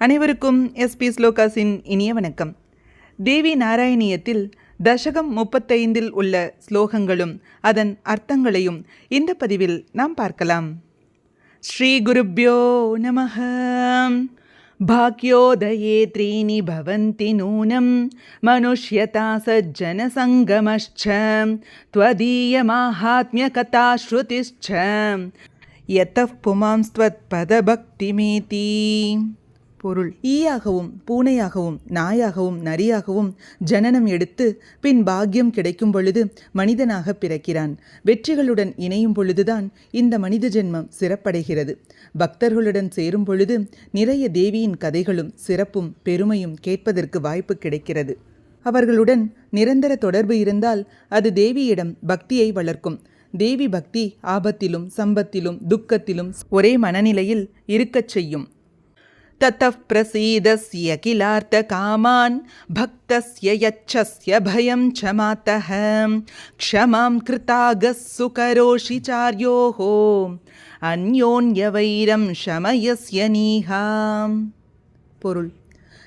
அனைவருக்கும் எஸ்பி ஸ்லோகாஸின் இனிய வணக்கம் தேவி நாராயணியத்தில் தசகம் முப்பத்தைந்தில் உள்ள ஸ்லோகங்களும் அதன் அர்த்தங்களையும் இந்த பதிவில் நாம் பார்க்கலாம் ஸ்ரீ குருப்யோ நமः भाग्योदये त्रीणि भवन्ति नूनं मनुष्यता सज्जनसङ्गमश्च त्वदीयमाहात्म्यकथाश्रुतिश्च यतः पुमांस्त्वत्पदभक्तिमेति பொருள். ஈயாகவும் பூனையாகவும் நாயாகவும் நரியாகவும் ஜனனம் எடுத்து பின் பாக்கியம் கிடைக்கும் பொழுது மனிதனாக பிறக்கிறான். வெற்றிகளுடன் இணையும் பொழுதுதான் இந்த மனித ஜென்மம் சிறப்படைகிறது. பக்தர்களுடன் சேரும் பொழுது நிறைய தேவியின் கதைகளும் சிறப்பும் பெருமையும் கேட்பதற்கு வாய்ப்பு கிடைக்கிறது. அவர்களுடன் நிரந்தர தொடர்பு இருந்தால் அது தேவியிடம் பக்தியை வளர்க்கும். தேவி பக்தி ஆபத்திலும் சம்பத்திலும் துக்கத்திலும் ஒரே மனநிலையில் இருக்கச் செய்யும். ततः प्रसीदस्य किलार्थकामान् भक्तस्य यच्छस्य भयं च मातः क्षमां कृतागः सुकरोषि चार्योः अन्योन्यवैरं शमयस्य नीहाम् பொருள்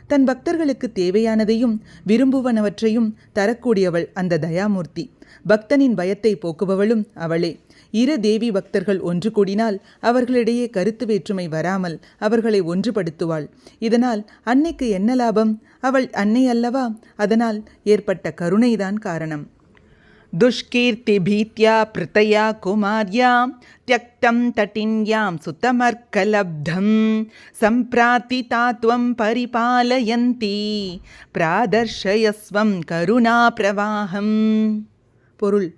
தன் பக்தர்களுக்கு தேவையானதையும் விரும்புவனவற்றையும் தரக்கூடியவள் அந்த தயாமூர்த்தி பக்தனின் பயத்தை போக்குபவளும் அவளே இரு தேவி பக்தர்கள் ஒன்று கூடினால் அவர்களிடையே கருத்து வேற்றுமை வராமல் அவர்களை ஒன்றுபடுத்துவாள். இதனால் அன்னைக்கு என்ன லாபம்? அவள் அன்னை அல்லவா? அதனால் ஏற்பட்ட கருணைதான் காரணம். துஷ்கீர்த்தி துஷ்கீர்த்திபீத்யா பிருத்தயா குமார்யாம் தியக்தம் தட்டின்யாம் சுத்தமர்க்கலப்தம் சம்பிராத்தி தாத்வம் பரிபாலயந்தி. பிராதர்ஷயஸ்வம் கருணா பிரவாகம் பொருள்.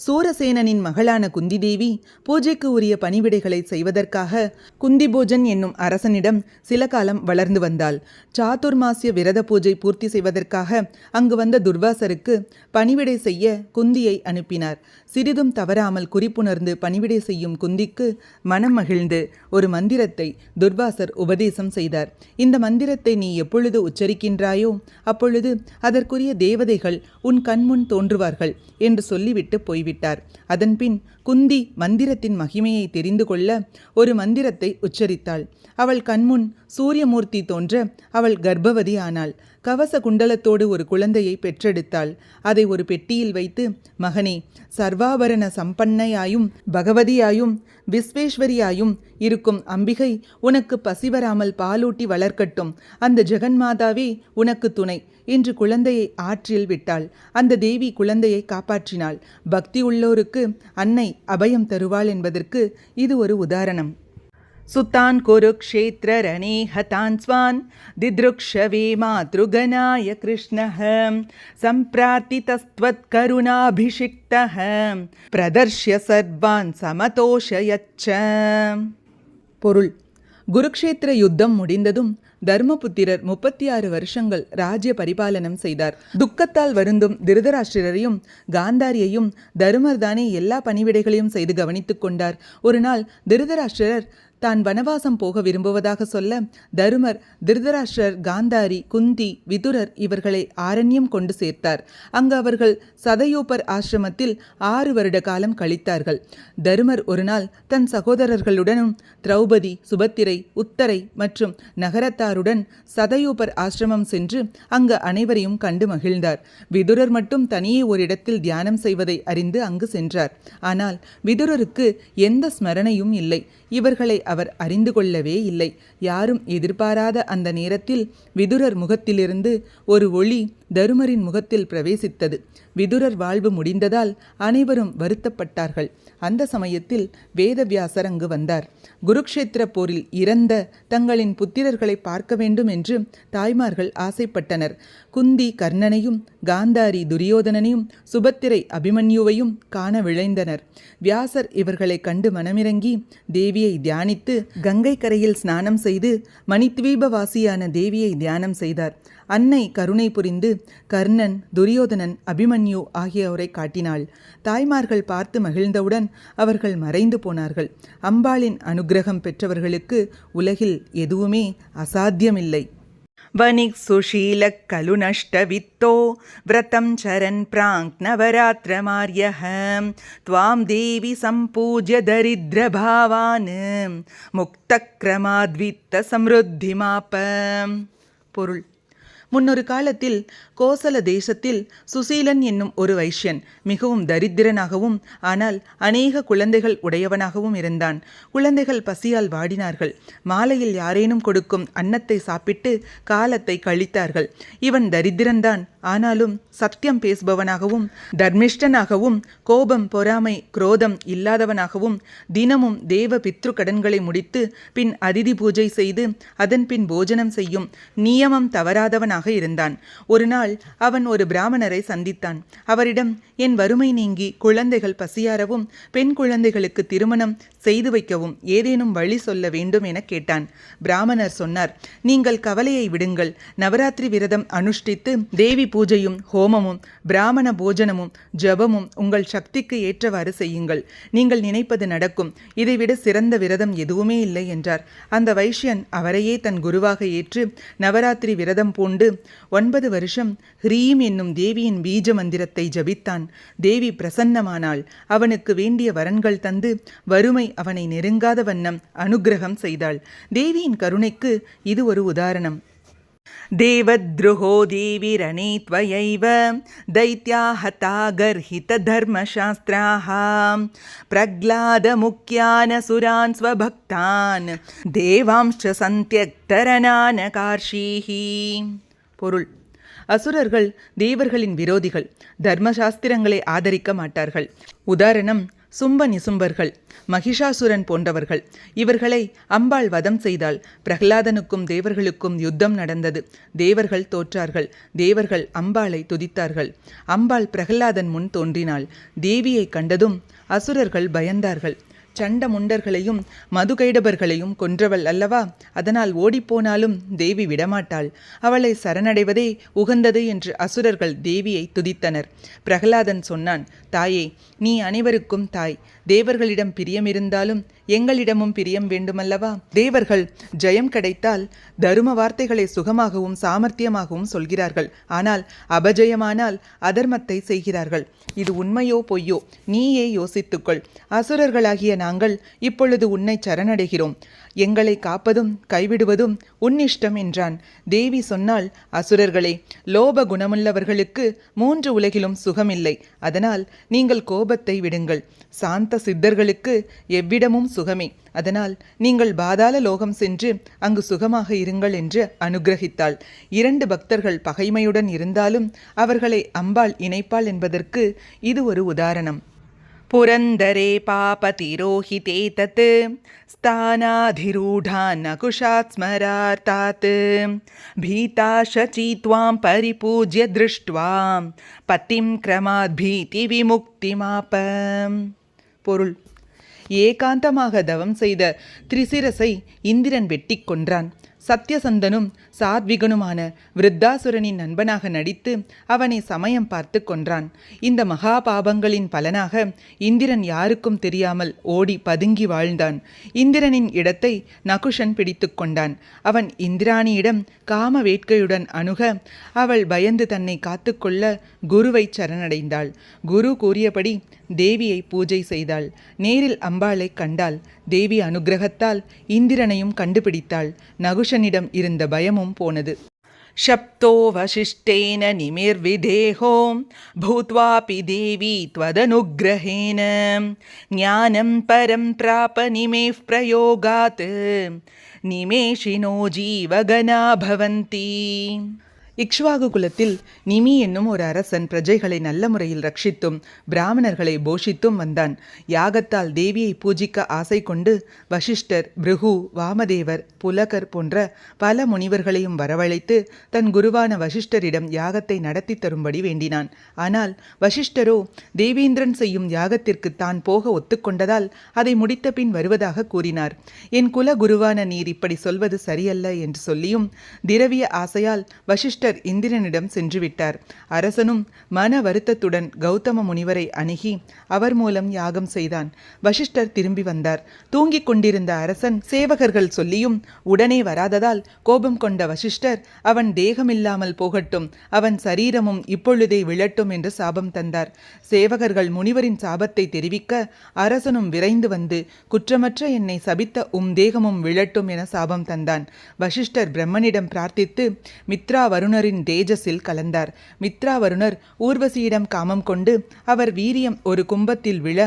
சூரசேனனின் மகளான குந்திதேவி பூஜைக்கு உரிய பணிவிடைகளை செய்வதற்காக குந்திபோஜன் என்னும் அரசனிடம் சில காலம் வளர்ந்து வந்தாள். சாதுர்மாசிய விரத பூஜை பூர்த்தி செய்வதற்காக அங்கு வந்த துர்வாசருக்கு பணிவிடை செய்ய குந்தியை அனுப்பினார். சிறிதும் தவறாமல் குறிப்புணர்ந்து பணிவிடை செய்யும் குந்திக்கு மனம் மகிழ்ந்து ஒரு மந்திரத்தை துர்வாசர் உபதேசம் செய்தார். இந்த மந்திரத்தை நீ எப்பொழுது உச்சரிக்கின்றாயோ அப்பொழுது அதற்குரிய தேவதைகள் உன் கண்முன் தோன்றுவார்கள் என்று சொல்லிவிட்டு போய்விட்டார் விட்டார். அதன்பின் குந்தி மந்திரத்தின் மகிமையை தெரிந்து கொள்ள ஒரு மந்திரத்தை உச்சரித்தாள். அவள் கண்முன் சூரியமூர்த்தி தோன்ற அவள் கர்ப்பவதி ஆனாள். கவச குண்டலத்தோடு ஒரு குழந்தையை பெற்றெடுத்தாள். அதை ஒரு பெட்டியில் வைத்து மகனே சர்வாபரண சம்பன்னையாயும் பகவதியாயும் விஸ்வேஸ்வரியாயும் இருக்கும் அம்பிகை உனக்கு பசிவராமல் பாலூட்டி வளர்க்கட்டும். அந்த ஜெகன்மாதாவே உனக்கு துணை இன்று குழந்தையை ஆற்றில் விட்டாள். அந்த தேவி குழந்தையை காப்பாற்றினாள். பக்தி உள்ளோருக்கு அன்னை அபயம் தருவாள் என்பதற்கு இது ஒரு உதாரணம். सुतान् कुरुक्षेत्ररणे हतान् स्वान् दिदृक्षवे मातृगणाय कृष्णः सम्प्रार्थितस्त्वत्करुणाभिषिक्तः प्रदर्श्य सर्वान् समतोषयच्च பொருள் குருக்ஷேத்திர யுத்தம் முடிந்ததும் தர்மபுத்திரர் முப்பத்தி ஆறு வருஷங்கள் ராஜ்ய பரிபாலனம் செய்தார் துக்கத்தால் வருந்தும் திருதராஷ்டிரரையும் காந்தாரியையும் தருமர் தானே எல்லா பணிவிடைகளையும் செய்து கவனித்துக் கொண்டார் ஒரு நாள் திருதராஷ்டிரர் தான் வனவாசம் போக விரும்புவதாக சொல்ல தருமர் திருதராஷ்டர் காந்தாரி குந்தி விதுரர் இவர்களை ஆரண்யம் கொண்டு சேர்த்தார். அங்கு அவர்கள் சதயோப்பர் ஆசிரமத்தில் ஆறு வருட காலம் கழித்தார்கள். தருமர் ஒரு நாள் தன் சகோதரர்களுடனும் திரௌபதி சுபத்திரை உத்தரை மற்றும் நகரத்தாருடன் சதயோப்பர் ஆசிரமம் சென்று அங்கு அனைவரையும் கண்டு மகிழ்ந்தார். விதுரர் மட்டும் தனியே ஒரு இடத்தில் தியானம் செய்வதை அறிந்து அங்கு சென்றார். ஆனால் விதுரருக்கு எந்த ஸ்மரணையும் இல்லை. இவர்களை அவர் அறிந்து கொள்ளவே இல்லை. யாரும் எதிர்பாராத அந்த நேரத்தில் விதுரர் முகத்திலிருந்து ஒரு ஒளி தருமரின் முகத்தில் பிரவேசித்தது. விதுரர் வாழ்வு முடிந்ததால் அனைவரும் வருத்தப்பட்டார்கள். அந்த சமயத்தில் வேதவியாசர் அங்கு வந்தார். குருக்ஷேத்திர போரில் இறந்த தங்களின் புத்திரர்களை பார்க்க வேண்டும் என்று தாய்மார்கள் ஆசைப்பட்டனர். குந்தி கர்ணனையும் காந்தாரி துரியோதனனையும் சுபத்திரை அபிமன்யுவையும் காண விழைந்தனர். வியாசர் இவர்களை கண்டு மனமிறங்கி தேவியை தியானித்து கங்கை கரையில் ஸ்நானம் செய்து மணித்வீபவாசியான தேவியை தியானம் செய்தார். அன்னை கருணை புரிந்து கர்ணன் துரியோதனன் அபிமன்யு ஆகியோரை காட்டினாள் தாய்மார்கள் பார்த்து மகிழ்ந்தவுடன் அவர்கள் மறைந்து போனார்கள் அம்பாளின் அனுக்கிரகம் பெற்றவர்களுக்கு உலகில் எதுவுமே அசாத்தியமில்லை वनिक् सुशीलः खलु नष्टवित्तो व्रतं चरन् प्राङ् नवरात्रमार्यः त्वां देवि सम्पूज्य दरिद्रभावान् मुक्तक्रमाद्वित्तसमृद्धिमाप பொருள் முன்னொரு காலத்தில் கோசல தேசத்தில் சுசீலன் என்னும் ஒரு வைஷ்யன் மிகவும் தரித்திரனாகவும் ஆனால் அநேக குழந்தைகள் உடையவனாகவும் இருந்தான். குழந்தைகள் பசியால் வாடினார்கள். மாலையில் யாரேனும் கொடுக்கும் அன்னத்தை சாப்பிட்டு காலத்தை கழித்தார்கள். இவன் தரித்திரன்தான். ஆனாலும் சத்தியம் பேசுபவனாகவும் தர்மிஷ்டனாகவும் கோபம் பொறாமை குரோதம் இல்லாதவனாகவும் தினமும் தேவ பித்ரு கடன்களை முடித்து பின் அதிதி பூஜை செய்து அதன் பின் போஜனம் செய்யும் நியமம் தவறாதவனாக இருந்தான். ஒரு நாள் அவன் ஒரு பிராமணரை சந்தித்தான். அவரிடம் என் வறுமை நீங்கி குழந்தைகள் பசியாரவும் பெண் குழந்தைகளுக்கு திருமணம் செய்து வைக்கவும் ஏதேனும் வழி சொல்ல வேண்டும் என கேட்டான். பிராமணர் சொன்னார் நீங்கள் கவலையை விடுங்கள். நவராத்திரி விரதம் அனுஷ்டித்து தேவி பூஜையும் ஹோமமும் பிராமண போஜனமும் ஜபமும் உங்கள் சக்திக்கு ஏற்றவாறு செய்யுங்கள். நீங்கள் நினைப்பது நடக்கும். இதைவிட சிறந்த விரதம் எதுவுமே இல்லை என்றார். அந்த வைஷ்யன் அவரையே தன் குருவாக ஏற்று நவராத்திரி விரதம் பூண்டு ஒன்பது வருஷம் ஹ்ரீம் என்னும் தேவியின் பீஜ மந்திரத்தை ஜபித்தான். தேவி பிரசன்னமானாள். அவனுக்கு வேண்டிய வரன்கள் தந்து வறுமை அவனை நெருங்காத வண்ணம் அனுக்கிரகம் செய்தாள். தேவியின் கருணைக்கு இது ஒரு உதாரணம். देवद्रुहो देविरणे त्वयैव दैत्या हता गर्हितधर्मशास्त्राः प्रह्लादमुख्यानसुरान् स्वभक्तान् देवांश्च सन्त्यक्तरनानकार्षीः பொருள் அசுரர்கள் தேவர்களின் விரோதிகள் தர்மசாஸ்திரங்களை ஆதரிக்க மாட்டார்கள் உதாரணம் சும்ப நிசும்பர்கள் மகிஷாசுரன் போன்றவர்கள். இவர்களை அம்பாள் வதம் செய்தால் பிரகலாதனுக்கும் தேவர்களுக்கும் யுத்தம் நடந்தது. தேவர்கள் தோற்றார்கள். தேவர்கள் அம்பாளை துதித்தார்கள். அம்பாள் பிரகலாதன் முன் தோன்றினாள். தேவியை கண்டதும் அசுரர்கள் பயந்தார்கள். சண்ட முண்டர்களையும் மதுகைடபர்களையும் கொன்றவள் அல்லவா? அதனால் ஓடிப்போனாலும் தேவி விடமாட்டாள். அவளை சரணடைவதே உகந்தது என்று அசுரர்கள் தேவியை துதித்தனர். பிரகலாதன் சொன்னான் தாயே நீ அனைவருக்கும் தாய். தேவர்களிடம் பிரியம் இருந்தாலும் எங்களிடமும் பிரியம் வேண்டுமல்லவா? தேவர்கள் ஜெயம் கிடைத்தால் தரும வார்த்தைகளை சுகமாகவும் சாமர்த்தியமாகவும் சொல்கிறார்கள். ஆனால் அபஜயமானால் அதர்மத்தை செய்கிறார்கள். இது உண்மையோ பொய்யோ நீயே யோசித்துக்கொள். அசுரர்களாகிய நாங்கள் இப்பொழுது உன்னை சரணடைகிறோம். எங்களை காப்பதும் கைவிடுவதும் உன்னிஷ்டம் என்றான். தேவி சொன்னால் அசுரர்களே லோப குணமுள்ளவர்களுக்கு மூன்று உலகிலும் சுகமில்லை. அதனால் நீங்கள் கோபத்தை விடுங்கள். சாந்த சித்தர்களுக்கு எவ்விடமும் சுகமே. அதனால் நீங்கள் பாதாள லோகம் சென்று அங்கு சுகமாக இருங்கள் என்று அனுகிரகித்தாள். இரண்டு பக்தர்கள் பகைமையுடன் இருந்தாலும் அவர்களை அம்பாள் இணைப்பாள் என்பதற்கு இது ஒரு உதாரணம். पुरन्दरे पापतिरोहिते तत् स्थानाधिरूढा नकुशात् स्मरार्तात् भीता शची त्वां परिपूज्य दृष्ट्वा पतिं क्रमात् भीतिविमुक्तिमाप பொருள் ஏகாந்தமாக தவம் செய்த திரிசிரசை இந்திரன் வெட்டி கொன்றான் சத்யசந்தனும் சாத்விகனுமான விருத்தாசுரனின் நண்பனாக நடித்து அவனை சமயம் பார்த்து கொன்றான். இந்த மகா பாபங்களின் பலனாக இந்திரன் யாருக்கும் தெரியாமல் ஓடி பதுங்கி வாழ்ந்தான். இந்திரனின் இடத்தை நகுஷன் பிடித்து கொண்டான். அவன் இந்திராணியிடம் காம வேட்கையுடன் அணுக அவள் பயந்து தன்னை காத்துக்கொள்ள குருவை சரணடைந்தாள். குரு கூறியபடி தேவியை பூஜை செய்தாள் நேரில் அம்பாளை கண்டாள் தேவி அனுகிரகத்தால் இந்திரனையும் கண்டுபிடித்தாள் நகுஷனிடம் இருந்த பயமும் போனது शप्तो वसिष्ठेन निमिर्विधेहो भूत्वापि देवी त्वदनुग्रहेण ज्ञानं परं प्राप निमेः प्रयोगात् निमेषिनो जीवगना भवन्ति இக்ஷ்வாகு குலத்தில் நிமி என்னும் ஒரு அரசன் பிரஜைகளை நல்ல முறையில் ரட்சித்தும் பிராமணர்களை போஷித்தும் வந்தான். யாகத்தால் தேவியை பூஜிக்க ஆசை கொண்டு வசிஷ்டர் பிருகு வாமதேவர் புலகர் போன்ற பல முனிவர்களையும் வரவழைத்து தன் குருவான வசிஷ்டரிடம் யாகத்தை நடத்தி தரும்படி வேண்டினான். ஆனால் வசிஷ்டரோ தேவேந்திரன் செய்யும் யாகத்திற்கு தான் போக ஒத்துக்கொண்டதால் அதை முடித்த பின் வருவதாக கூறினார். என் குல குருவான நீர் இப்படி சொல்வது சரியல்ல என்று சொல்லியும் திரவிய ஆசையால் வசிஷ்டர் வசிஷ்டர் இந்திரனிடம் சென்றுவிட்டார். அரசனும் மன வருத்தத்துடன் கௌதம முனிவரை அணுகி அவர் மூலம் யாகம் செய்தான். வசிஷ்டர் திரும்பி வந்தார். தூங்கிக் கொண்டிருந்த அரசன் சேவகர்கள் சொல்லியும் உடனே வராததால் கோபம் கொண்ட வசிஷ்டர் அவன் தேகமில்லாமல் போகட்டும் அவன் சரீரமும் இப்பொழுதே விழட்டும் என்று சாபம் தந்தார். சேவகர்கள் முனிவரின் சாபத்தை தெரிவிக்க அரசனும் விரைந்து வந்து குற்றமற்ற என்னை சபித்த உம் தேகமும் விழட்டும் என சாபம் தந்தான். வசிஷ்டர் பிரம்மனிடம் பிரார்த்தித்து மித்ரா வருண் வருணரின் தேஜஸில் கலந்தார். மித்ரா வருணர் ஊர்வசியிடம் காமம் கொண்டு அவர் வீரியம் ஒரு கும்பத்தில் விழ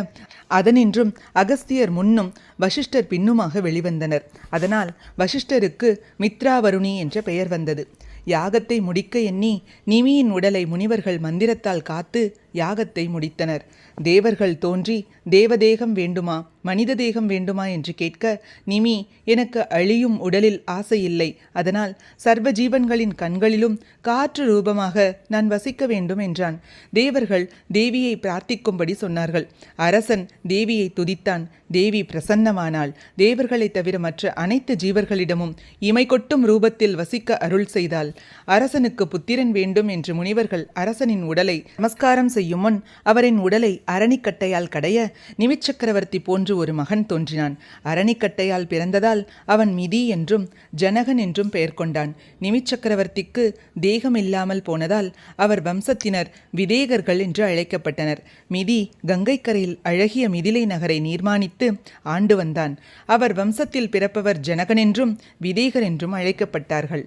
அதனின்றும் அகஸ்தியர் முன்னும் வசிஷ்டர் பின்னுமாக வெளிவந்தனர். அதனால் வசிஷ்டருக்கு மித்ராவருணி என்ற பெயர் வந்தது. யாகத்தை முடிக்க எண்ணி நிமியின் உடலை முனிவர்கள் மந்திரத்தால் காத்து யாகத்தை முடித்தனர். தேவர்கள் தோன்றி தேவதேகம் வேண்டுமா? மனித தேகம் வேண்டுமா? என்று கேட்க நிமி எனக்கு அழியும் உடலில் ஆசை இல்லை. அதனால் சர்வ ஜீவன்களின் கண்களிலும் காற்று ரூபமாக நான் வசிக்க வேண்டும் என்றான். தேவர்கள் தேவியை பிரார்த்திக்கும்படி சொன்னார்கள். அரசன் தேவியை துதித்தான். தேவி பிரசன்னமானால் தேவர்களைத் தவிர மற்ற அனைத்து ஜீவர்களிடமும் இமை கொட்டும் ரூபத்தில் வசிக்க அருள் செய்தால் அரசனுக்கு புத்திரன் வேண்டும் என்று முனிவர்கள் அரசனின் உடலை நமஸ்காரம் செய்யும் முன் அவரின் உடலை அரணிக்கட்டையால் கடைய நிமிச்சக்கரவர்த்தி போன்று ஒரு மகன் தோன்றினான். அரணிக்கட்டையால் பிறந்ததால் அவன் மிதி என்றும் ஜனகன் என்றும் பெயர் கொண்டான். நிமிச்சக்கரவர்த்திக்கு தேகம் இல்லாமல் போனதால் அவர் வம்சத்தினர் விதேகர்கள் என்று அழைக்கப்பட்டனர். மிதி கங்கைக்கரையில் அழகிய மிதிலை நகரை நிர்மாணித்து ஆண்டு வந்தான். அவர் வம்சத்தில் பிறப்பவர் ஜனகன் என்றும் விதேகர் என்றும் அழைக்கப்பட்டார்கள்.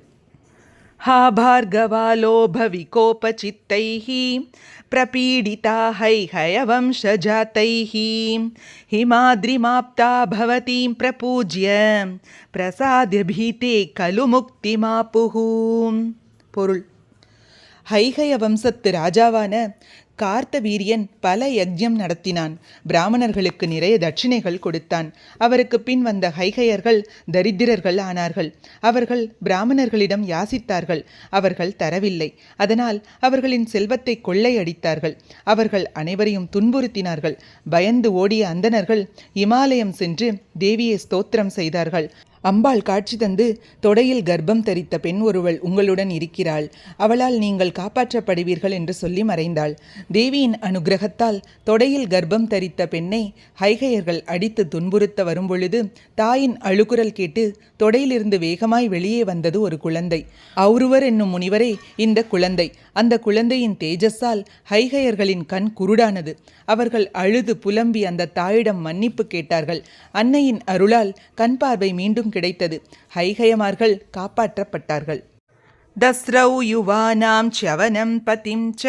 हा भार्गवालोभविकोपचित्तैः प्रपीडिता हैहयवंशजातैः हिमाद्रिमाप्ता भवतीं प्रपूज्य प्रसाद्य भीते खलु मुक्तिमापुः பொருள் ஹைகய வம்சத்து ராஜாவான கார்த்தவீரியன் பல யஜ்யம் நடத்தினான். பிராமணர்களுக்கு நிறைய தட்சிணைகள் கொடுத்தான். அவருக்கு பின் வந்த ஹைகையர்கள் தரித்திரர்கள் ஆனார்கள். அவர்கள் பிராமணர்களிடம் யாசித்தார்கள். அவர்கள் தரவில்லை. அதனால் அவர்களின் செல்வத்தை கொள்ளையடித்தார்கள். அவர்கள் அனைவரையும் துன்புறுத்தினார்கள். பயந்து ஓடிய அந்தணர்கள் இமாலயம் சென்று தேவியை ஸ்தோத்திரம் செய்தார்கள். அம்பாள் காட்சி தந்து தொடையில் கர்ப்பம் தரித்த பெண் ஒருவள் உங்களுடன் இருக்கிறாள். அவளால் நீங்கள் காப்பாற்றப்படுவீர்கள் என்று சொல்லி மறைந்தாள். தேவியின் அனுகிரகத்தால் தொடையில் கர்ப்பம் தரித்த பெண்ணை ஹைகையர்கள் அடித்து துன்புறுத்த வரும்பொழுது தாயின் அழுகுரல் கேட்டு தொடையிலிருந்து வேகமாய் வெளியே வந்தது ஒரு குழந்தை. அவுருவர் என்னும் முனிவரே இந்த குழந்தை. அந்த குழந்தையின் தேஜஸால் ஹைகையர்களின் கண் குருடானது அவர்கள் அழுது புலம்பி அந்த தாயிடம் மன்னிப்பு கேட்டார்கள் அன்னையின் அருளால் கண் பார்வை மீண்டும் கிடைத்தது ஹைகயமார்கள் காப்பாற்றப்பட்டார்கள் दस्रौ युवानां च्यवनं पतिं च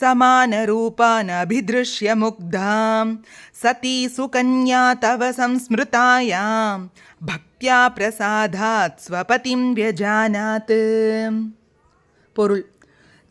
समानरूपानभिदृश्य मुग्धां सती सुकन्या तव संस्मृतायां भक्त्या प्रसादात् स्वपतिं व्यजानात् பொருள்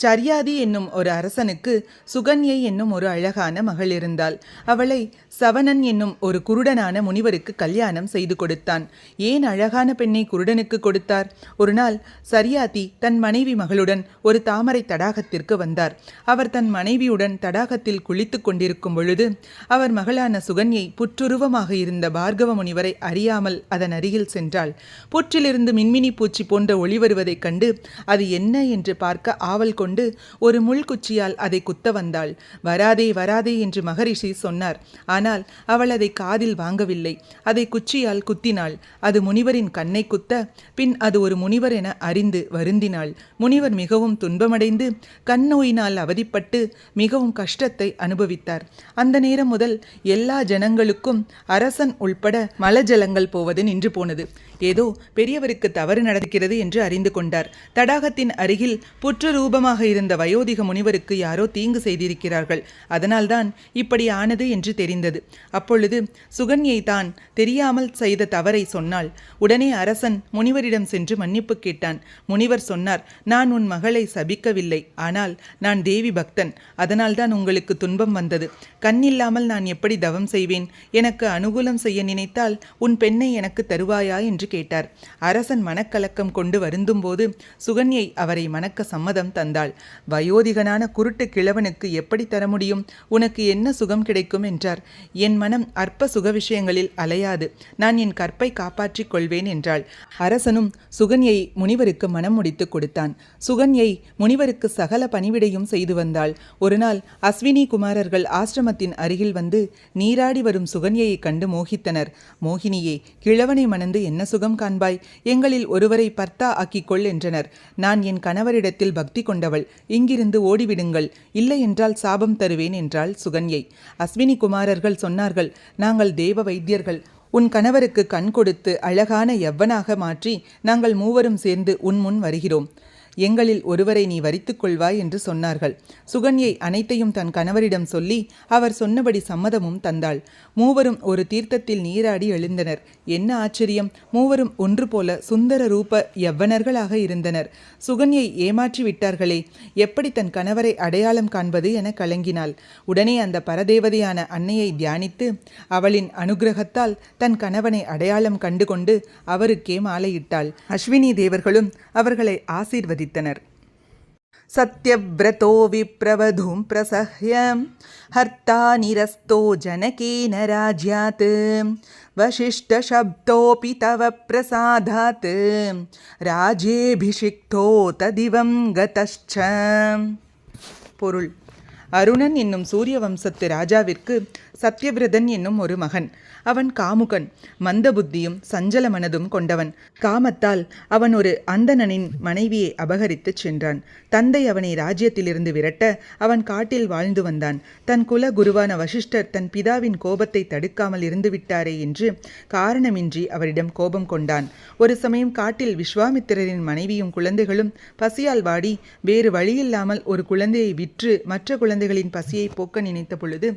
சரியாதி என்னும் ஒரு அரசனுக்கு சுகன்யை என்னும் ஒரு அழகான மகள் இருந்தாள். அவளை சவணன் என்னும் ஒரு குருடனான முனிவருக்கு கல்யாணம் செய்து கொடுத்தான். ஏன் அழகான பெண்ணை குருடனுக்கு கொடுத்தார்? ஒரு நாள் சர்யாதி தன் மனைவி மகளுடன் ஒரு தாமரை தடாகத்திற்கு வந்தார். அவர் தன் மனைவியுடன் தடாகத்தில் குளித்துக் கொண்டிருக்கும் பொழுது அவர் மகளான சுகன்யை புற்றுருவமாக இருந்த பார்கவ முனிவரை அறியாமல் அதன் அருகில் சென்றாள். புற்றிலிருந்து மின்மினி பூச்சி போன்ற ஒளி வருவதைக் கண்டு அது என்ன என்று பார்க்க ஆவல் கொண்டு கொண்டு ஒரு முள்குச்சியால் அதை குத்த வந்தாள். வராதே வராதே என்று மகரிஷி சொன்னார். ஆனால் அவள் அதை காதில் வாங்கவில்லை. அதை குச்சியால் குத்தினாள். அது முனிவரின் கண்ணை குத்த பின் அது ஒரு முனிவர் என அறிந்து வருந்தினாள். முனிவர் மிகவும் துன்பமடைந்து கண் நோயினால் அவதிப்பட்டு மிகவும் கஷ்டத்தை அனுபவித்தார். அந்த நேரம் முதல் எல்லா ஜனங்களுக்கும் அரசன் உள்பட மலஜலங்கள் போவது நின்று போனது. ஏதோ பெரியவருக்கு தவறு நடக்கிறது என்று அறிந்து கொண்டார். தடாகத்தின் அருகில் புற்று ரூபமாக இருந்த வயோதிக முனிவருக்கு யாரோ தீங்கு செய்திருக்கிறார்கள். அதனால்தான் இப்படி ஆனது என்று தெரிந்தது. அப்பொழுது சுகன்யை தான் தெரியாமல் செய்த தவறை சொன்னாள். உடனே அரசன் முனிவரிடம் சென்று மன்னிப்பு கேட்டான். முனிவர் சொன்னார் நான் உன் மகளை சபிக்கவில்லை. ஆனால் நான் தேவி பக்தன். அதனால்தான் உங்களுக்கு துன்பம் வந்தது. கண்ணில்லாமல் நான் எப்படி தவம் செய்வேன்? எனக்கு அனுகூலம் செய்ய நினைத்தால் உன் பெண்ணை எனக்கு தருவாயா? என்று கேட்டார். அரசன் மனக்கலக்கம் கொண்டு வருந்தும்போது சுகன்யை அவரை மணக்க சம்மதம் தந்தாள். வயோதிகனான குருட்டு கிழவனுக்கு எப்படி தர முடியும்? உனக்கு என்ன சுகம் கிடைக்கும்? என்றார். என் மனம் அற்ப சுக விஷயங்களில் அலையாது. நான் என் கற்பை காப்பாற்றிக் கொள்வேன் என்றாள். அரசனும் சுகன்யை முனிவருக்கு மனம் முடித்து கொடுத்தான். சுகன்யை முனிவருக்கு சகல பணிவிடையும் செய்து வந்தாள். ஒருநாள் அஸ்வினி குமாரர்கள் ஆசிரமத்தின் அருகில் வந்து நீராடி வரும் சுகன்யையை கண்டு மோகித்தனர். மோகினியே கிழவனை மணந்து என்ன சுகம் காண்பாய்? எங்களில் ஒருவரை பர்த்தா ஆக்கிக்கொள் என்றனர். நான் என் கணவரிடத்தில் பக்தி கொண்டவள். இங்கிருந்து ஓடிவிடுங்கள். இல்லை என்றால் சாபம் தருவேன் என்றாள் சுகன்யை. அஸ்வினி குமாரர்கள் சொன்னார்கள் நாங்கள் தேவ வைத்தியர்கள். உன் கணவருக்கு கண் கொடுத்து அழகான எவ்வனாக மாற்றி நாங்கள் மூவரும் சேர்ந்து உன் முன் வருகிறோம். எங்களில் ஒருவரை நீ வரித்துக் கொள்வாய் என்று சொன்னார்கள். சுகன்யை அனைத்தையும் தன் கணவரிடம் சொல்லி அவர் சொன்னபடி சம்மதமும் தந்தாள். மூவரும் ஒரு தீர்த்தத்தில் நீராடி எழுந்தனர். என்ன ஆச்சரியம்! மூவரும் ஒன்று போல சுந்தர ரூப யவ்வனர்களாக இருந்தனர். சுகன்யை ஏமாற்றி விட்டார்களே எப்படி தன் கணவரை அடையாளம் காண்பது என கலங்கினாள். உடனே அந்த பரதேவதையான அன்னையை தியானித்து அவளின் அனுகிரகத்தால் தன் கணவனை அடையாளம் கண்டுகொண்டு அவருக்கே மாலையிட்டாள். அஸ்வினி தேவர்களும் அவர்களை தெரிவித்தனர் சத்யவிரதோ விப்ரவதும் பிரசஹ்ய ஹர்த்தா நிரஸ்தோ ஜனகேன ராஜ்யாத் வசிஷ்டசப்தோபி தவ பிரசாதாத் ராஜேபிஷிக்தோ ததிவம் கதஷ்ச. பொருள். அருணன் என்னும் சூரிய வம்சத்து ராஜாவிற்கு சத்யவிரதன் என்னும் ஒரு மகன். அவன் காமுகன் மந்தபுத்தியும் சஞ்சல மனதும் கொண்டவன். காமத்தால் அவன் ஒரு அந்தணனின் மனைவியை அபகரித்துச் சென்றான். தந்தை அவனை ராஜ்யத்திலிருந்து விரட்ட அவன் காட்டில் வாழ்ந்து வந்தான். தன் குல குருவான வசிஷ்டர் தன் பிதாவின் கோபத்தை தடுக்காமல் இருந்து விட்டாரே என்று காரணமின்றி அவரிடம் கோபம் கொண்டான். ஒரு சமயம் காட்டில் விஸ்வாமித்திரரின் மனைவியும் குழந்தைகளும் பசியால் வாடி வேறு வழியில்லாமல் ஒரு குழந்தையை விற்று மற்ற குழந்தைகளின் பசியை போக்க நினைத்த பொழுது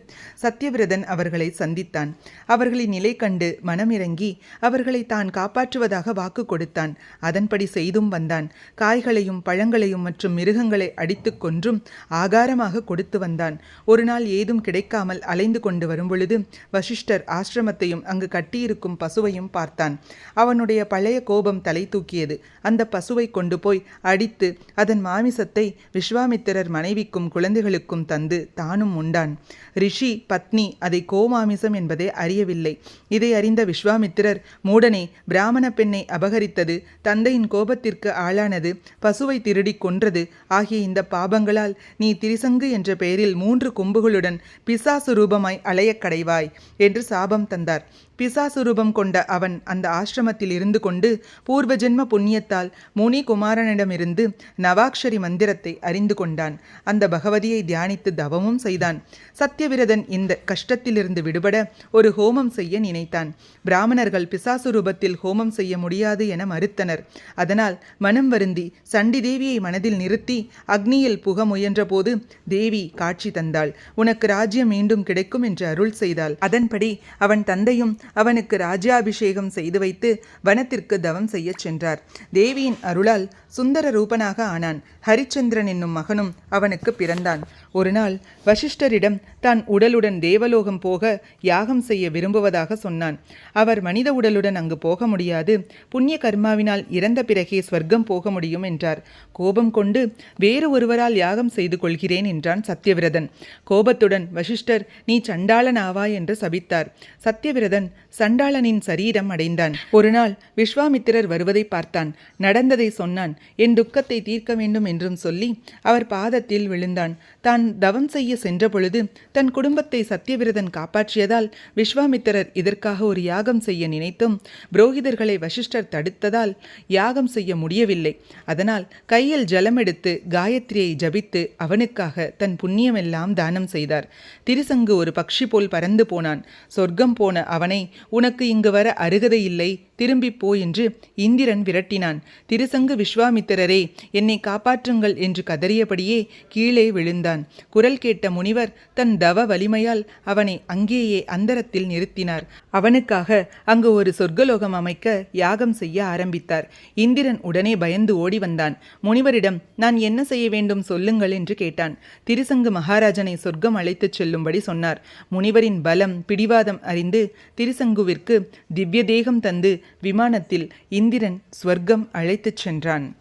சத்யவிரதன் அவர்களை சந்தித்தான். அவர்களின் நிலை கண்டு மனமிறங்கி அவர்களை தான் காப்பாற்றுவதாக வாக்கு கொடுத்தான். அதன்படி செய்தும் வந்தான். காய்களையும் பழங்களையும் மற்றும் மிருகங்களை அடித்துக் கொன்றும் ஆகாரமாக கொடுத்து வந்தான். ஒரு நாள் ஏதும் கிடைக்காமல் அலைந்து கொண்டு வரும்பொழுது வசிஷ்டர் ஆசிரமத்தையும் அங்கு கட்டியிருக்கும் பசுவையும் பார்த்தான். அவனுடைய பழைய கோபம் தலை தூக்கியது. அந்த பசுவை கொண்டு போய் அடித்து அதன் மாமிசத்தை விஸ்வாமித்திரர் மனைவிக்கும் குழந்தைகளுக்கும் தந்து தானும் உண்டான். ரிஷி பத்னி அதை கோமாமிசம் என்பதை அறியவில்லை. இதை அறிந்த விஸ்வாமித்திரர் மூடனே பிராமண பெண்ணை அபகரித்தது தந்தையின் கோபத்திற்கு ஆளானது பசுவை திருடி கொன்றது ஆகிய இந்த பாபங்களால் நீ திரிசங்கு என்ற பெயரில் மூன்று கொம்புகளுடன் பிசாசு ரூபமாய் அலையக் கடைவாய் என்று சாபம் தந்தார். பிசாசு ரூபம் கொண்ட அவன் அந்த ஆசிரமத்தில் இருந்து கொண்டு பூர்வ ஜென்ம புண்ணியத்தால் முனி குமாரனிடமிருந்து நவாக்ஷரி மந்திரத்தை அறிந்து கொண்டான். அந்த பகவதியை தியானித்து தவமும் செய்தான். சத்தியவிரதன் இந்த கஷ்டத்திலிருந்து விடுபட ஒரு ஹோமம் செய்ய நினைத்தான். பிராமணர்கள் பிசாசு ரூபத்தில் ஹோமம் செய்ய முடியாது என மறுத்தனர். அதனால் மனம் வருந்தி சண்டி தேவியை மனதில் நிறுத்தி அக்னியில் புக முயன்றபோது தேவி காட்சி தந்தாள். உனக்கு ராஜ்யம் மீண்டும் கிடைக்கும் என்று அருள் செய்தாள். அதன்படி அவன் தந்தையும் அவனுக்கு ராஜ்யாபிஷேகம் செய்து வைத்து வனத்திற்கு தவம் செய்யச் சென்றார். தேவியின் அருளால் சுந்தர ரூபனாக ஆனான். ஹரிச்சந்திரன் என்னும் மகனும் அவனுக்கு பிறந்தான். ஒருநாள் வசிஷ்டரிடம் தான் உடலுடன் தேவலோகம் போக யாகம் செய்ய விரும்புவதாக சொன்னான். அவர் மனித உடலுடன் அங்கு போக முடியாது. புண்ணிய கர்மாவினால் இறந்த பிறகே ஸ்வர்க்கம் போக முடியும் என்றார். கோபம் கொண்டு வேறு ஒருவரால் யாகம் செய்து கொள்கிறேன் என்றான் சத்யவிரதன். கோபத்துடன் வசிஷ்டர் நீ சண்டாளன் என்று சபித்தார். சத்யவிரதன் சண்டாளனின் சரீரம் அடைந்தான். ஒரு நாள் விஸ்வாமித்திரர் வருவதை பார்த்தான். நடந்ததை சொன்னான். என் துக்கத்தை தீர்க்க வேண்டும் என்றும் சொல்லி அவர் பாதத்தில் விழுந்தான். தான் தவம் செய்ய சென்றபொழுது தன் குடும்பத்தை சத்தியவிரதன் காப்பாற்றியதால் விஸ்வாமித்திரர் இதற்காக ஒரு யாகம் செய்ய நினைத்தும் புரோகிதர்களை வசிஷ்டர் தடுத்ததால் யாகம் செய்ய முடியவில்லை. அதனால் கையில் ஜலம் எடுத்து காயத்ரியை ஜபித்து அவனுக்காக தன் புண்ணியமெல்லாம் தானம் செய்தார். திருசங்கு ஒரு பக்ஷி போல் பறந்து போனான். சொர்க்கம் போன அவனை உனக்கு இங்கு வர அருகதை இல்லை திரும்பிப்போ என்று இந்திரன் விரட்டினான். திருசங்கு விஸ்வாமித்திரரே என்னை காப்பாற்றுங்கள் என்று கதறியபடியே கீழே விழுந்தான். குரல் கேட்ட முனிவர் தன் தவ வலிமையால் அவனை அங்கேயே அந்தரத்தில் நிறுத்தினார். அவனுக்காக அங்கு ஒரு சொர்க்கலோகம் அமைக்க யாகம் செய்ய ஆரம்பித்தார். இந்திரன் உடனே பயந்து ஓடி வந்தான். முனிவரிடம் நான் என்ன செய்ய வேண்டும் சொல்லுங்கள் என்று கேட்டான். திருசங்கு மகாராஜனை சொர்க்கம் அழைத்துச் செல்லும்படி சொன்னார். முனிவரின் பலம் பிடிவாதம் அறிந்து திருசங்குவிற்கு திவ்ய தேகம் தந்து விமானத்தில் இந்திரன் ஸ்வர்க்கம் அழைத்துச் சென்றான்.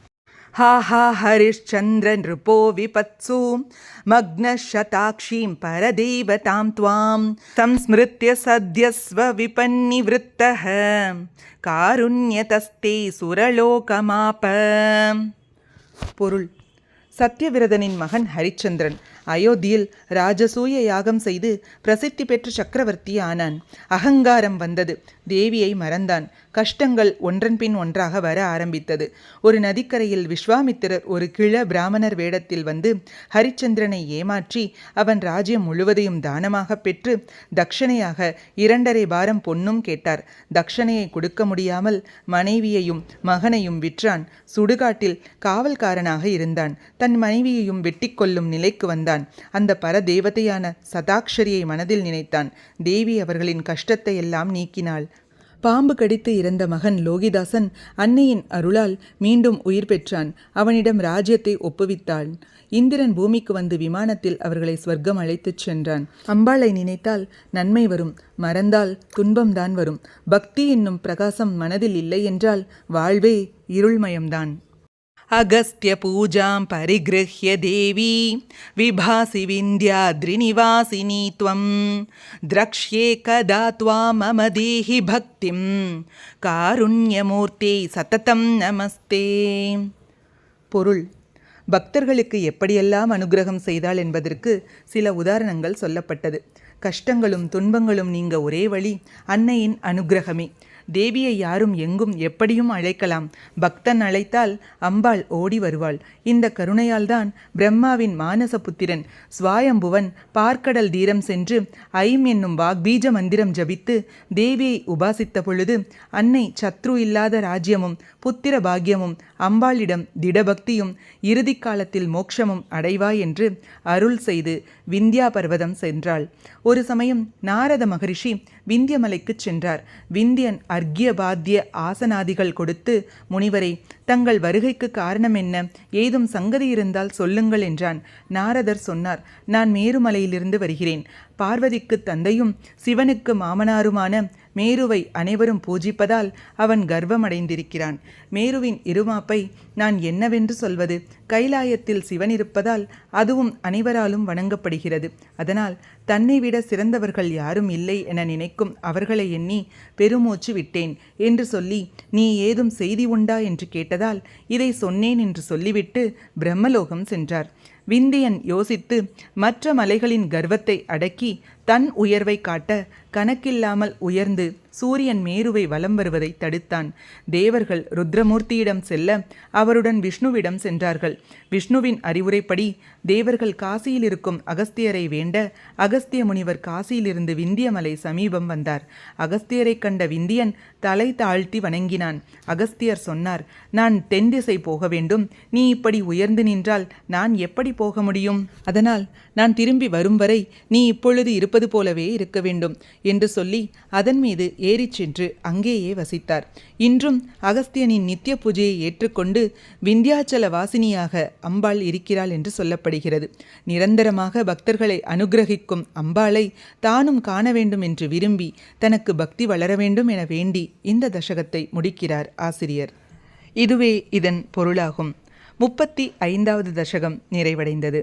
ஹா ஹா ஹரிஷ்சந்திர நிருபோ விபத்சூம் மக்னஷதாட்சீம் பரதேவதாம் துவாம். சம்ஸ்மிருத்திய சத்யஸ்வ விபன்னி விபன்னிவத்தக காருண்யதஸ்தே சுரலோகமாப. பொருள். சத்யவிரதனின் மகன் ஹரிச்சந்திரன் அயோத்தியில் ராஜசூய யாகம் செய்து பிரசித்தி பெற்ற சக்கரவர்த்தி ஆனான். அகங்காரம் வந்தது. தேவியை மறந்தான். கஷ்டங்கள் ஒன்றன்பின் ஒன்றாக வர ஆரம்பித்தது. ஒரு நதிக்கரையில் விஸ்வாமித்திரர் ஒரு கிழ பிராமணர் வேடத்தில் வந்து ஹரிச்சந்திரனை ஏமாற்றி அவன் ராஜ்யம் முழுவதையும் தானமாக பெற்று தட்சணையாக இரண்டரை பாரம் பொன்னும் கேட்டார். தட்சணையை கொடுக்க முடியாமல் மனைவியையும் மகனையும் விற்றான். சுடுகாட்டில் காவல்காரனாக இருந்தான். தன் மனைவியையும் வெட்டி கொள்ளும் நிலைக்கு வந்தான். அந்த பரதேவதையான சதாக்ஷரியை மனதில் நினைத்தான். தேவி அவர்களின் கஷ்டத்தை எல்லாம் நீக்கினாள். பாம்பு கடித்து இறந்த மகன் லோகிதாசன் அன்னையின் அருளால் மீண்டும் உயிர் பெற்றான். அவனிடம் ராஜ்யத்தை ஒப்புவித்தாள். இந்திரன் பூமிக்கு வந்து விமானத்தில் அவர்களை ஸ்வர்க்கம் அழைத்துச் சென்றான். அம்பாளை நினைத்தால் நன்மை வரும். மறந்தால் துன்பம்தான் வரும். பக்தி என்னும் பிரகாசம் மனதில் இல்லை என்றால் வாழ்வே இருள்மயம்தான். அகஸ்திய பூஜாம் பரிகிருஹ்ய தேவி. விபாசி விந்தியாத்ரிநிவாசினி துவம். திரக்ஷ்யே கதா துவா மம தேஹி பக்திம் காருண்யமூர்த்தி சததம் நமஸ்தே பொருள் பக்தர்களுக்கு எப்படியெல்லாம் அனுகிரகம் செய்தால் என்பதற்கு சில உதாரணங்கள் சொல்லப்பட்டது கஷ்டங்களும் துன்பங்களும் நீங்க ஒரே வழி அன்னையின் அனுகிரகமே தேவியை யாரும் எங்கும் எப்படியும் அழைக்கலாம். பக்தன் அழைத்தால் அம்பாள் ஓடி வருவாள். இந்த கருணையால்தான் பிரம்மாவின் மானச புத்திரன் சுவாயம்புவன் பார்க்கடல் தீரம் சென்று ஐம் என்னும் வாக்பீஜ மந்திரம் ஜபித்து தேவியை உபாசித்த பொழுது அன்னை சத்ரு இல்லாத ராஜ்யமும் புத்திர பாக்கியமும் அம்பாளிடம் திடபக்தியும் இறுதி காலத்தில் மோட்சமும் அடைவாய் என்று அருள் செய்து விந்தியா பர்வதம் சென்றாள். ஒரு சமயம் நாரத மகரிஷி விந்தியமலைக்குச் சென்றார். விந்தியன் அர்க்கிய பாத்திய ஆசனாதிகள் கொடுத்து முனிவரை தங்கள் வருகைக்கு காரணம் என்ன? ஏதும் சங்கதி இருந்தால் சொல்லுங்கள் என்றான். நாரதர் சொன்னார் நான் மேருமலையிலிருந்து வருகிறேன். பார்வதிக்கு தந்தையும் சிவனுக்கு மாமனாருமான மேருவை அனைவரும் பூஜிப்பதால் அவன் கர்வமடைந்திருக்கிறான். மேருவின் இருமாப்பை நான் என்னவென்று சொல்வது? கைலாயத்தில் சிவன் இருப்பதால் அதுவும் அனைவராலும் வணங்கப்படுகிறது. அதனால் தன்னை விட சிறந்தவர்கள் யாரும் இல்லை என நினைக்கும் அவர்களை எண்ணி பெருமூச்சு விட்டேன் என்று சொல்லி நீ ஏதும் செய்தி உண்டா? என்று கேட்டதால் இதை சொன்னேன் என்று சொல்லிவிட்டு பிரம்மலோகம் சென்றார். விந்தியன் யோசித்து மற்ற மலைகளின் கர்வத்தை அடக்கி தன் உயர்வை காட்ட கணக்கில்லாமல் உயர்ந்து சூரியன் மேருவை வலம் வருவதை தடுத்தான். தேவர்கள் ருத்ரமூர்த்தியிடம் செல்ல அவருடன் விஷ்ணுவிடம் சென்றார்கள். விஷ்ணுவின் அறிவுரைப்படி தேவர்கள் காசியில் இருக்கும் அகஸ்தியரை வேண்ட அகஸ்திய முனிவர் காசியிலிருந்து விந்தியமலை சமீபம் வந்தார். அகஸ்தியரை கண்ட விந்தியன் தலை தாழ்த்தி வணங்கினான். அகஸ்தியர் சொன்னார் நான் தென் திசை போக வேண்டும். நீ இப்படி உயர்ந்து நின்றால் நான் எப்படி போக முடியும்? அதனால் நான் திரும்பி வரும் வரை நீ இப்பொழுது இருப்பது போலவே இருக்க வேண்டும். என்று சொல்லி அதன் மீது ஏறிச் சென்று அங்கேயே வசித்தார். இன்றும் அகஸ்தியனின் நித்திய பூஜையை ஏற்றுக்கொண்டு விந்தியாச்சல வாசினியாக அம்பாள் இருக்கிறாள் என்று சொல்லப்படுகிறது. நிரந்தரமாக பக்தர்களை அனுகிரகிக்கும் அம்பாளை தானும் காண வேண்டும் என்று விரும்பி தனக்கு பக்தி வளர வேண்டும் என வேண்டி இந்த தசகத்தை முடிக்கிறார் ஆசிரியர். இதுவே இதன் பொருளாகும். முப்பத்தி ஐந்தாவது தசகம் நிறைவடைந்தது.